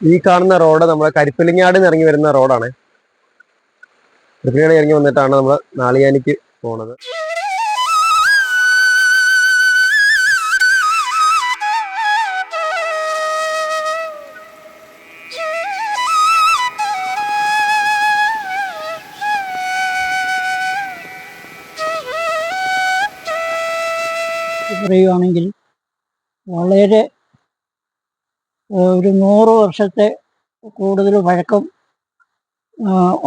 ഈ കാണുന്ന റോഡ് നമ്മുടെ കരിപ്പലിങ്ങാട് നിന്ന് ഇറങ്ങി വരുന്ന റോഡാണ്. കരിപ്പിലിങ്ങാടി ഇറങ്ങി വന്നിട്ടാണ് നമ്മൾ നാളിയാനിക്ക് പോണത്. പറയുകയാണെങ്കിൽ വളരെ ഒരു നൂറ് വർഷത്തെ കൂടുതൽ വഴക്കം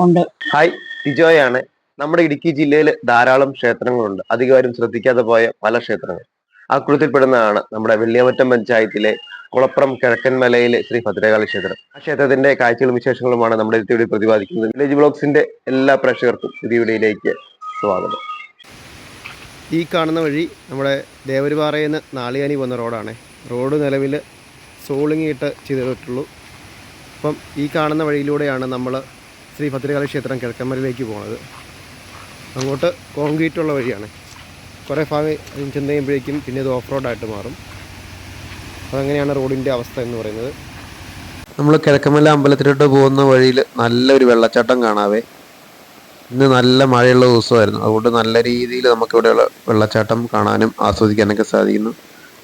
ഉണ്ട്. ഹായ് ടിജോയാണ്. നമ്മുടെ ഇടുക്കി ജില്ലയിൽ ധാരാളം ക്ഷേത്രങ്ങളുണ്ട്. അധികമാരും ശ്രദ്ധിക്കാതെ പോയ പല ക്ഷേത്രങ്ങൾ. ആ കുളത്തിൽപ്പെടുന്നതാണ് നമ്മുടെ വെള്ളിയമറ്റം പഞ്ചായത്തിലെ കുളപ്പുറം കിഴക്കൻമലയിലെ ശ്രീ ഭദ്രകാളി ക്ഷേത്രം. ആ ക്ഷേത്രത്തിന്റെ കാഴ്ചകളും വിശേഷങ്ങളുമാണ് നമ്മുടെ ഇവിടെ പ്രതിപാദിക്കുന്നത്. വില്ലേജ് ബ്ലോഗ്സിന്റെ എല്ലാ പ്രേക്ഷകർക്കും പുതിയ വീഡിയോയിലേക്ക് സ്വാഗതം. ഈ കാണുന്ന വഴി നമ്മുടെ ദേവരുപാറയിൽ നിന്ന് നാളിയാനി പോകുന്ന റോഡാണ്. റോഡ് നിലവിൽ സോളിങ്ങിയിട്ട് ചെയ്തിട്ടുള്ളൂ. അപ്പം ഈ കാണുന്ന വഴിയിലൂടെയാണ് നമ്മൾ ശ്രീ ഭദ്രകാളി ക്ഷേത്രം കിഴക്കമ്മലിലേക്ക് പോകുന്നത് അങ്ങോട്ട് കോൺക്രീറ്റ് ഉള്ള വഴിയാണ്. കുറേ ഭാഗം ചെന്ന് കഴിയുമ്പോഴേക്കും പിന്നെ ഇത് ഓഫ് റോഡായിട്ട് മാറും. അതങ്ങനെയാണ് റോഡിന്റെ അവസ്ഥ എന്ന് പറയുന്നത്. നമ്മൾ കിഴക്കമല അമ്പലത്തിലോട്ട് പോകുന്ന വഴിയിൽ നല്ലൊരു വെള്ളച്ചാട്ടം കാണാവേ. ഇന്ന് നല്ല മഴയുള്ള ദിവസമായിരുന്നു. അതുകൊണ്ട് നല്ല രീതിയിൽ നമുക്കിവിടെയുള്ള വെള്ളച്ചാട്ടം കാണാനും ആസ്വദിക്കാനൊക്കെ സാധിക്കുന്നു.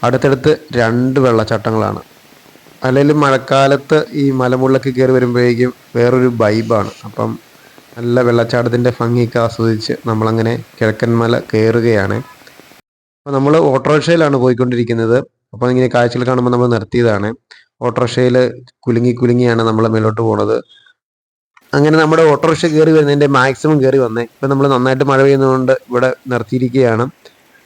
അടുത്തടുത്ത് രണ്ട് വെള്ളച്ചാട്ടങ്ങളാണ്. അല്ലെങ്കിലും മഴക്കാലത്ത് ഈ മലമുള്ളക്ക് കയറി വരുമ്പോഴേക്കും വേറൊരു വൈബാണ് അപ്പം നല്ല വെള്ളച്ചാട്ടത്തിന്റെ ഭംഗിയൊക്കെ ആസ്വദിച്ച് നമ്മളങ്ങനെ കിഴക്കൻ മല കയറുകയാണ്. അപ്പോൾ നമ്മൾ ഓട്ടോറിക്ഷയിലാണ് പോയിക്കൊണ്ടിരിക്കുന്നത്. അപ്പോൾ ഇങ്ങനെ കാഴ്ചകൾ കാണുമ്പോൾ നമ്മൾ നിർത്തിയതാണ്. ഓട്ടോറിക്ഷയിൽ കുലുങ്ങി കുലുങ്ങിയാണ് നമ്മൾ മേലോട്ട് പോണത്. അങ്ങനെ നമ്മുടെ ഓട്ടോറിക്ഷ കയറി വരുന്നതിന്റെ മാക്സിമം കയറി വന്നേ. ഇപ്പം നമ്മൾ നന്നായിട്ട് മഴ പെയ്യുന്നതുകൊണ്ട് ഇവിടെ നിർത്തിയിരിക്കുകയാണ്.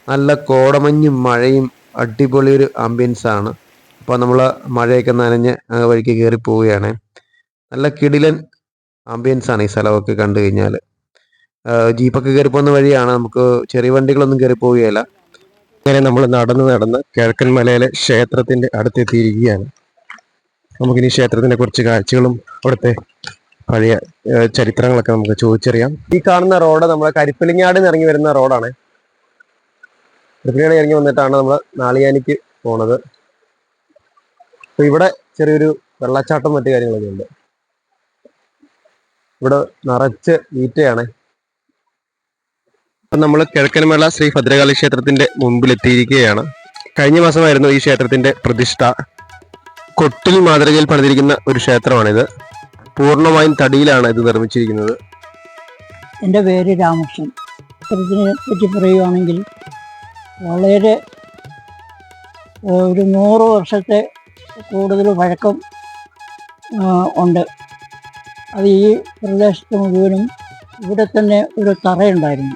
നല്ല കോടമഞ്ഞും മഴയും അടിപൊളി ഒരു ആംബിയൻസ് ആണ്. അപ്പോൾ നമ്മൾ മഴയൊക്കെ നനഞ്ഞ് വഴിക്ക് കയറി പോവുകയാണ്. നല്ല കിടിലൻ ആംബിയൻസ് ആണ് ഈ സ്ഥലമൊക്കെ കണ്ടു കഴിഞ്ഞാൽ ജീപ്പൊക്കെ കയറി പോകുന്ന വഴിയാണ് നമുക്ക് ചെറിയ വണ്ടികളൊന്നും കയറി പോവുകയില്ല. അങ്ങനെ നമ്മൾ നടന്ന് നടന്ന് കിഴക്കൻ മലയിലെ ക്ഷേത്രത്തിന്റെ അടുത്തെത്തിയിരിക്കുകയാണ്. നമുക്കിനി ക്ഷേത്രത്തിന്റെ കുറച്ച് കാഴ്ചകളും അവിടുത്തെ പഴയ ചരിത്രങ്ങളൊക്കെ നമുക്ക് ചോദിച്ചറിയാം. ഈ കാണുന്ന റോഡ് നമ്മുടെ കരിപ്പിലിങ്ങാട് ഇറങ്ങി വരുന്ന റോഡാണ്. കരിപ്പിലിങ്ങാട് ഇറങ്ങി വന്നിട്ടാണ് നമ്മൾ നാളിയാനിക്ക് പോണത്. അപ്പൊ ഇവിടെ ചെറിയൊരു വെള്ളച്ചാട്ടം മറ്റു കാര്യങ്ങളൊക്കെ ഉണ്ട്. ഇവിടെ നിറച്ച് ഈറ്റയാണ്. ഇപ്പൊ നമ്മൾ കിഴക്കൻമേള ശ്രീ ഭദ്രകാളി ക്ഷേത്രത്തിന്റെ മുമ്പിൽ എത്തിയിരിക്കുകയാണ് കഴിഞ്ഞ മാസമായിരുന്നു ഈ ക്ഷേത്രത്തിന്റെ പ്രതിഷ്ഠ. കൊട്ടിൽ മാതൃകയിൽ പണിതിരിക്കുന്ന ഒരു ക്ഷേത്രമാണിത്. പൂർണമായും തടിയിലാണ് ഇത് നിർമ്മിച്ചിരിക്കുന്നത്. എന്റെ പേര് രാമകൃഷ്ണൻ. ഇതിനെ പറ്റി പറയുകയാണെങ്കിൽ വളരെ ഒരു നൂറ് വർഷത്തെ കൂടുതൽ വഴക്കം ഉണ്ട്. അത് ഈ പ്രദേശത്ത് മുഴുവനും ഇവിടെ തന്നെ ഒരു തറയുണ്ടായിരുന്നു.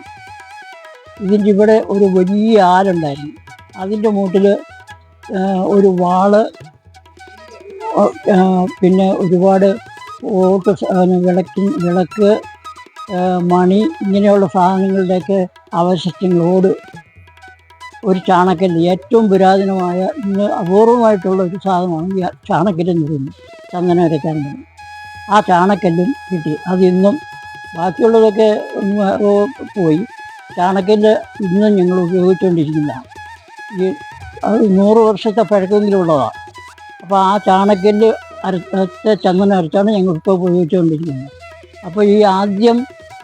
ഇതിന്റെ ഇവിടെ ഒരു വലിയ ആലുണ്ടായിരുന്നു. അതിന്റെ മൂട്ടിൽ ഒരു വാൾ പിന്നെ ഒരുപാട് ഓട്ട് വിളക്കി വിളക്ക് മണി ഇങ്ങനെയുള്ള സാധനങ്ങളുടെയൊക്കെ അവശിഷ്ടങ്ങളോട് ഒരു ചാണക്കല്ല് ഏറ്റവും പുരാതനമായ ഇന്ന് അപൂർവമായിട്ടുള്ള ഒരു സാധനമാണ് ഈ ചാണക്കല്ല് എന്ന് പറയുന്നത് ചന്ദനം അരയ്ക്കാൻ ആ ചാണക്കല്ലും കിട്ടി. അത് ഇന്നും ബാക്കിയുള്ളതൊക്കെ പോയി. ചാണക്കല്ല് ഇന്നും ഞങ്ങൾ ഉപയോഗിച്ചുകൊണ്ടിരിക്കുന്നതാണ് ഈ അത് നൂറ് വർഷത്തെ പഴക്കമെങ്കിലും ഉള്ളതാണ് അപ്പോൾ ആ ചാണക്കല്ല് അരച്ച ചന്ദനം അരച്ചാണ് ഞങ്ങൾ ഇപ്പോൾ ഉപയോഗിച്ചുകൊണ്ടിരിക്കുന്നത്. അപ്പോൾ ഈ ആദ്യം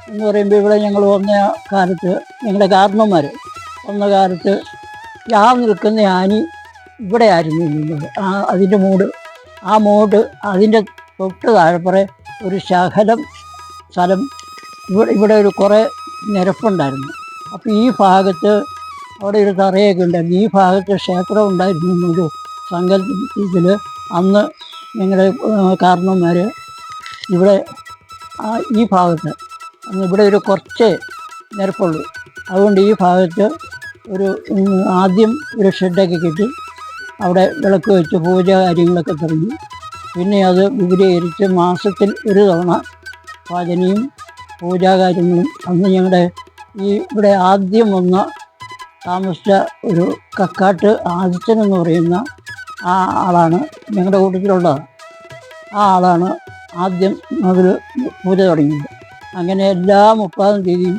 എന്ന് പറയുമ്പോൾ ഇവിടെ ഞങ്ങൾ വന്ന കാലത്ത് ഞങ്ങളുടെ കാരണന്മാർ വന്ന കാലത്ത് ഞാൻ നിൽക്കുന്ന ആനി ഇവിടെ ആയിരുന്നു നിന്നത്. ആ അതിന്റെ മൂട് ആ മൂട് അതിന്റെ തൊട്ട് താഴെപ്പുറേ ഒരു ശകലം സ്ഥലം. ഇവിടെ ഇവിടെ ഒരു കുറേ നിരപ്പുണ്ടായിരുന്നു. അപ്പോൾ ഈ ഭാഗത്ത് അവിടെ ഒരു തറയൊക്കെ ഉണ്ടായിരുന്നു. ഈ ഭാഗത്ത് ക്ഷേത്രം ഉണ്ടായിരുന്നു എന്നൊരു സങ്കല്പത്തിൽ അന്ന് ഞങ്ങളുടെ കാരണന്മാർ ഇവിടെ ഈ ഭാഗത്ത് അന്ന് ഇവിടെ ഒരു കുറച്ച് നിരപ്പുള്ളൂ. അതുകൊണ്ട് ഈ ഭാഗത്ത് ഒരു ആദ്യം ഒരു ഷെഡൊക്കെ കെട്ടി അവിടെ വിളക്ക് വെച്ച് പൂജ കാര്യങ്ങളൊക്കെ തുടങ്ങി പിന്നെ അത് വിപുലീകരിച്ച് മാസത്തിൽ ഒരു തവണ പാചനയും പൂജാകാര്യങ്ങളും അന്ന് ഞങ്ങളുടെ ഈ ഇവിടെ ആദ്യം വന്ന താമസിച്ച ഒരു കക്കാട്ട് ആദിത്യൻ എന്ന് പറയുന്ന ആ ആളാണ് ഞങ്ങളുടെ കൂട്ടത്തിലുള്ളത് ആ ആളാണ് ആദ്യം അതിൽ പൂജ തുടങ്ങിയത്. അങ്ങനെ എല്ലാ മുപ്പതാം തീയതിയും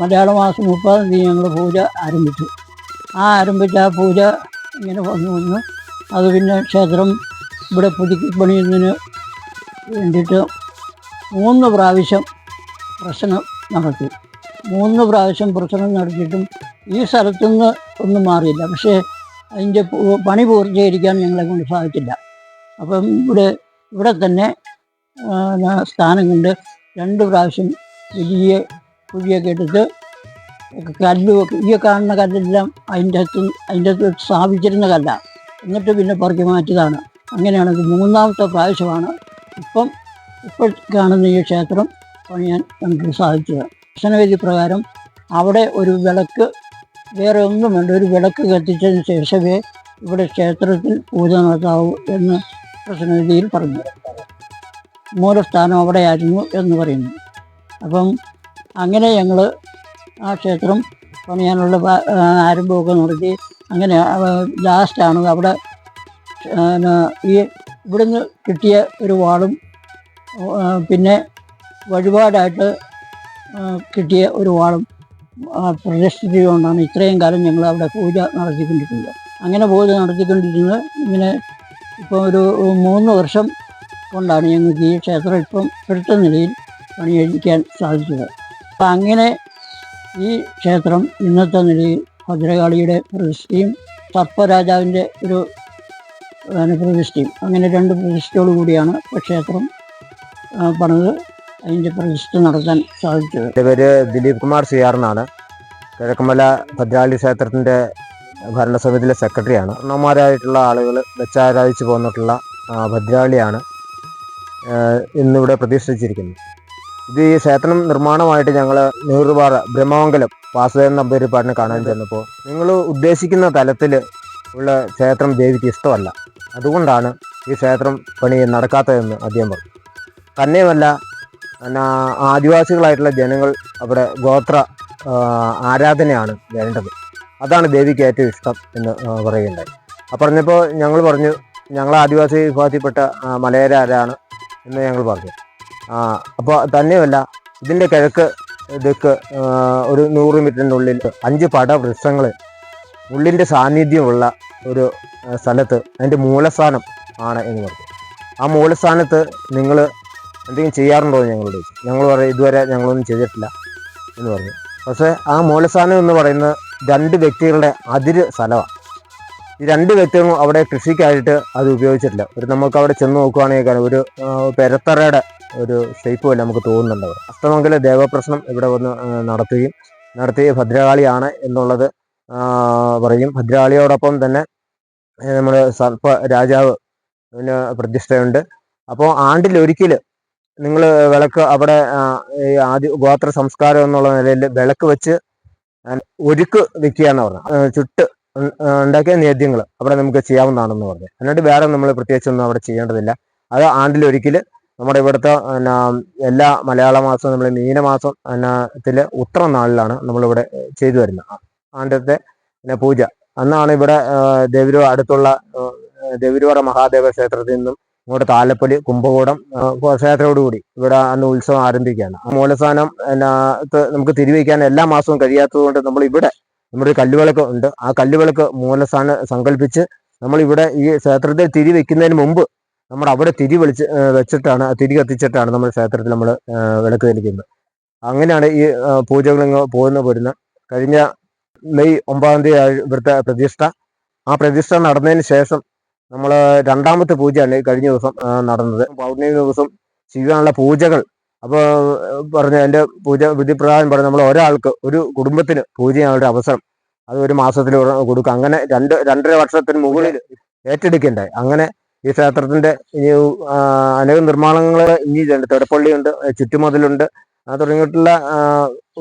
മലയാള മാസം മുപ്പതാം തീയതി ഞങ്ങൾ പൂജ ആരംഭിച്ചു. ആ ആരംഭിച്ച ആ പൂജ ഇങ്ങനെ വന്നു വന്നു. അത് പിന്നെ ക്ഷേത്രം ഇവിടെ പുതുക്കി പണിയുന്നതിന് വേണ്ടിയിട്ട് മൂന്ന് പ്രാവശ്യം പ്രശ്നം നടത്തി. മൂന്ന് പ്രാവശ്യം പ്രശ്നം നടത്തിയിട്ടും ഈ സ്ഥലത്തുനിന്ന് ഒന്നും മാറിയില്ല. പക്ഷേ അതിന്റെ പണി പൂർത്തീകരിക്കാൻ ഞങ്ങളെ കൊണ്ട് സാധിച്ചില്ല. അപ്പം ഇവിടെ ഇവിടെ തന്നെ സ്ഥാനം കൊണ്ട് രണ്ട് പ്രാവശ്യം വലിയ കുഴിയൊക്കെ എടുത്ത് കല്ലുമൊക്കെ ഈ കാണുന്ന കല്ലെല്ലാം അതിന്റെ അകത്ത് അതിന്റെ അകത്ത് സ്ഥാപിച്ചിരുന്ന കല്ലാണ്. എന്നിട്ട് പിന്നെ പുറക്കി മാറ്റിയതാണ്. അങ്ങനെയാണ് ഇത് മൂന്നാമത്തെ പ്രാവശ്യമാണ്. ഇപ്പം ഇപ്പോൾ കാണുന്ന ഈ ക്ഷേത്രം പണിയാൻ നമുക്ക് സാധിച്ചത്. ദർശനവിധി പ്രകാരം അവിടെ ഒരു വിളക്ക് വേറെ ഒന്നും വേണ്ട ഒരു വിളക്ക് കത്തിച്ചതിന് ശേഷമേ ഇവിടെ ക്ഷേത്രത്തിൽ പൂജ നടത്താവൂ എന്ന് പ്രശ്നവിധിയിൽ പറഞ്ഞു. മൂലസ്ഥാനം അവിടെയായിരുന്നു എന്ന് പറയുന്നു. അപ്പം അങ്ങനെ ഞങ്ങൾ ആ ക്ഷേത്രം പണിയാനുള്ള ആരംഭമൊക്കെ നടത്തി. അങ്ങനെ ലാസ്റ്റാണ് അവിടെ ഈ ഇവിടുന്ന് കിട്ടിയ ഒരു വാളും പിന്നെ വഴിപാടായിട്ട് കിട്ടിയ ഒരു വാളും പ്രദർശിപ്പിച്ചുകൊണ്ടാണ് ഇത്രയും കാലം ഞങ്ങൾ അവിടെ പൂജ നടത്തിക്കൊണ്ടിരിക്കുന്നത് അങ്ങനെ പൂജ നടത്തിക്കൊണ്ടിരുന്നത് ഇങ്ങനെ ഇപ്പോൾ ഒരു മൂന്ന് വർഷം കൊണ്ടാണ് ഞങ്ങൾക്ക് ഈ ക്ഷേത്രം ഇപ്പം ഇപ്പോഴത്തെ നിലയിൽ പണിയഴിക്കാൻ സാധിച്ചത്. അപ്പം അങ്ങനെ ഈ ക്ഷേത്രം ഇന്നത്തെ നിലയിൽ ഭദ്രകാളിയുടെ പ്രതിഷ്ഠയും സർപ്പരാജാവിന്റെ ഒരു പ്രതിഷ്ഠയും. അങ്ങനെ രണ്ട് പ്രതിഷ്ഠയോടു കൂടിയാണ് ക്ഷേത്രം പണിത് അതിന്റെ പ്രതിഷ്ഠ നടത്താൻ സാധിച്ചത്. എന്റെ പേര് ദിലീപ് കുമാർ സിയാർ എന്നാണ്. കിഴക്കമല ഭദ്രാളി ക്ഷേത്രത്തിന്റെ ഭരണസമിതിയിലെ സെക്രട്ടറിയാണ്. പൂർണമാരായിട്ടുള്ള ആളുകൾ വെച്ചാരാധിച്ചു പോന്നിട്ടുള്ള ഭദ്രാളിയാണ് ഇന്നിവിടെ പ്രതിഷ്ഠിച്ചിരിക്കുന്നത്. ഇത് ഈ ക്ഷേത്രം നിർമ്മാണമായിട്ട് ഞങ്ങൾ നെഹ്റുപാറ ബ്രഹ്മമംഗലം വാസുദേവൻ നമ്പൂരിപ്പാടിനെ കാണാൻ ചെന്നപ്പോൾ നിങ്ങൾ ഉദ്ദേശിക്കുന്ന തലത്തിൽ ഉള്ള ക്ഷേത്രം ദേവിക്ക് ഇഷ്ടമല്ല. അതുകൊണ്ടാണ് ഈ ക്ഷേത്രം പണി നടക്കാത്തതെന്ന് അദ്ദേഹം പറഞ്ഞു. തന്നെയുമല്ല എന്നാ ആദിവാസികളായിട്ടുള്ള ജനങ്ങൾ അവിടെ ഗോത്ര ആരാധനയാണ് വേണ്ടത്. അതാണ് ദേവിക്ക് ഏറ്റവും ഇഷ്ടം എന്ന് പറയുകയുണ്ടായി. ആ പറഞ്ഞപ്പോൾ ഞങ്ങൾ പറഞ്ഞു ഞങ്ങൾ ആദിവാസി വിഭാഗത്തിൽപ്പെട്ട മലയരാരാണ് എന്ന് ഞങ്ങൾ പറഞ്ഞു. അപ്പോൾ തന്നെയല്ല ഇതിന്റെ കിഴക്ക് ഇതൊക്കെ ഒരു നൂറ് ഉള്ളിൽ അഞ്ച് പട വൃക്ഷങ്ങൾ ഉള്ളിന്റെ സാന്നിധ്യമുള്ള ഒരു സ്ഥലത്ത് അതിന്റെ മൂലസ്ഥാനം ആണ് എന്ന് പറഞ്ഞു. ആ മൂലസ്ഥാനത്ത് നിങ്ങൾ എന്തെങ്കിലും ചെയ്യാറുണ്ടോ ഞങ്ങളോട്? ഞങ്ങൾ പറയും ഇതുവരെ ഞങ്ങളൊന്നും ചെയ്തിട്ടില്ല എന്ന് പറഞ്ഞു. പക്ഷേ ആ മൂലസ്ഥാനം എന്ന് പറയുന്നത് രണ്ട് വ്യക്തികളുടെ അതിര് സ്ഥലമാണ്. ഈ രണ്ട് വ്യക്തികളും അവിടെ കൃഷിക്കായിട്ട് അത് ഉപയോഗിച്ചിട്ടില്ല. ഒരു നമുക്ക് അവിടെ ചെന്ന് നോക്കുകയാണെങ്കിൽ ഒരു പെരത്തറയുടെ ഒരു ഷേപ്പ് പോലെ നമുക്ക് തോന്നുന്നുണ്ട്. അസ്തമംഗല ദേവപ്രശ്നം ഇവിടെ വന്ന് നടത്തുകയും നടത്തിയ ഭദ്രകാളിയാണ് എന്നുള്ളത് പറയും. ഭദ്രകാളിയോടൊപ്പം തന്നെ നമ്മുടെ സർപ്പ രാജാവ് പ്രതിഷ്ഠയുണ്ട്. അപ്പോൾ ആണ്ടിലൊരിക്കൽ നിങ്ങൾ വിളക്ക് അവിടെ ആദ്യ ഗോത്ര സംസ്കാരം എന്നുള്ള നിലയിൽ വിളക്ക് വെച്ച് ഒരുക്ക് വെക്കുക എന്ന് പറഞ്ഞു ചുട്ട് ഉണ്ടാക്കിയ നേദ്യങ്ങൾ അവിടെ നമുക്ക് ചെയ്യാവുന്നതാണെന്ന് പറഞ്ഞു. എന്നിട്ട് വേറെ നമ്മൾ പ്രത്യേകിച്ചൊന്നും അവിടെ ചെയ്യേണ്ടതില്ല. അത് ആണ്ടിലൊരിക്കൽ നമ്മുടെ ഇവിടുത്തെ പിന്നെ എല്ലാ മലയാള മാസവും നമ്മൾ മീനമാസം ത്തിൽ ഉത്തരം നാളിലാണ് നമ്മളിവിടെ ചെയ്തു വരുന്നത്. ആണ്ടത്തെ പിന്നെ പൂജ. അന്നാണ് ഇവിടെ ദേവിരു അടുത്തുള്ള ദേവിരുവറ മഹാദേവ ക്ഷേത്രത്തിൽ നിന്നും ഇങ്ങോട്ട് താലപ്പൊലി കുംഭകോടം ക്ഷേത്രത്തോടുകൂടി ഇവിടെ അന്ന് ഉത്സവം ആരംഭിക്കുകയാണ്. മൂലസ്ഥാനം എന്നാ നമുക്ക് തിരിവയ്ക്കാൻ എല്ലാ മാസവും കഴിയാത്തത് കൊണ്ട് നമ്മൾ ഇവിടെ നമ്മുടെ ഒരു കല്ലുവിളക്ക് ഉണ്ട്. ആ കല്ലുവിളക്ക് മൂലസ്ഥാനം സങ്കല്പിച്ച് നമ്മൾ ഇവിടെ ഈ ക്ഷേത്രത്തിൽ തിരി വെക്കുന്നതിന് മുമ്പ് നമ്മൾ അവിടെ തിരി വെളിച്ച് വെച്ചിട്ടാണ് തിരി കത്തിച്ചിട്ടാണ് നമ്മൾ ക്ഷേത്രത്തിൽ നമ്മൾ വിളക്ക് തെളിക്കുന്നത്. അങ്ങനെയാണ് ഈ പൂജകളിങ്ങ് പോകുന്ന പോരുന്ന കഴിഞ്ഞ മെയ് ഒമ്പതാം തീയതി ഇവിടുത്തെ പ്രതിഷ്ഠ. ആ പ്രതിഷ്ഠ നടന്നതിന് ശേഷം നമ്മൾ രണ്ടാമത്തെ പൂജയാണ് കഴിഞ്ഞ ദിവസം നടന്നത്. പൗർണമി ദിവസം ചെയ്യാനുള്ള പൂജകൾ. അപ്പോൾ പറഞ്ഞ എന്റെ പൂജ വിധി വിധിപ്രകാരം പറഞ്ഞ നമ്മൾ ഒരാൾക്ക് ഒരു കുടുംബത്തിന് പൂജ അവസരം. അത് ഒരു മാസത്തിൽ കൊടുക്കുക അങ്ങനെ രണ്ട് രണ്ടര വർഷത്തിന് മുകളിൽ ഏറ്റെടുക്കണ്ടായി. അങ്ങനെ ഈ ക്ഷേത്രത്തിന്റെ അനേകം നിർമ്മാണങ്ങൾ ഇനി ഉണ്ട് തെടപ്പള്ളിയുണ്ട് ചുറ്റുമതിലുണ്ട്. തുടങ്ങിയിട്ടുള്ള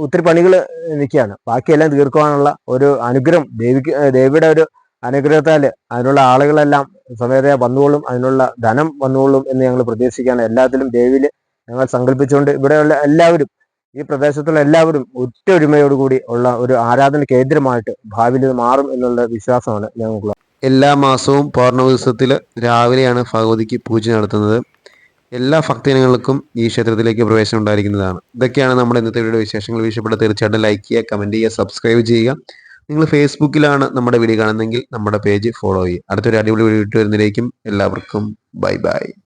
ഒത്തിരി പണികൾ നിൽക്കുകയാണ്. ബാക്കിയെല്ലാം തീർക്കുവാനുള്ള ഒരു അനുഗ്രഹം ദേവിക്ക് ദേവിയുടെ ഒരു അനുഗ്രഹത്താൽ അതിനുള്ള ആളുകളെല്ലാം സ്വമേധയാ വന്നുകൊള്ളും അതിനുള്ള ധനം വന്നുകൊള്ളും എന്ന് ഞങ്ങൾ പ്രതീക്ഷിക്കുകയാണ്. എല്ലാത്തിലും ദേവിയിൽ ഞങ്ങൾ സങ്കല്പിച്ചുകൊണ്ട് ഇവിടെയുള്ള എല്ലാവരും ഈ പ്രദേശത്തുള്ള എല്ലാവരും ഒറ്റ ഒരുമയോടുകൂടി ഉള്ള ഒരു ആരാധന കേന്ദ്രമായിട്ട് ഭാവിയിൽ മാറും എന്നുള്ള വിശ്വാസമാണ് ഞങ്ങൾക്ക് എല്ലാ മാസവും പൗർണമി ദിവസത്തിൽ രാവിലെയാണ് ഭഗവതിക്ക് പൂജ നടത്തുന്നത്. എല്ലാ ഭക്തജനങ്ങൾക്കും ഈ ക്ഷേത്രത്തിലേക്ക് പ്രവേശനം ഉണ്ടായിരിക്കുന്നതാണ്. ഇതൊക്കെയാണ് നമ്മുടെ ഇന്നത്തെ വീഡിയോ വിശേഷങ്ങൾ. വിഷയപ്പെട്ട തീർച്ചയായിട്ടും ലൈക്ക് ചെയ്യുക കമന്റ് ചെയ്യുക സബ്സ്ക്രൈബ് ചെയ്യുക. നിങ്ങൾ ഫേസ്ബുക്കിലാണ് നമ്മുടെ വീഡിയോ കാണുന്നതെങ്കിൽ നമ്മുടെ പേജ് ഫോളോ ചെയ്യുക. അടുത്തൊരു അടിപൊളി വീഡിയോ വരുന്നതിലേക്കും എല്ലാവർക്കും ബൈ ബൈ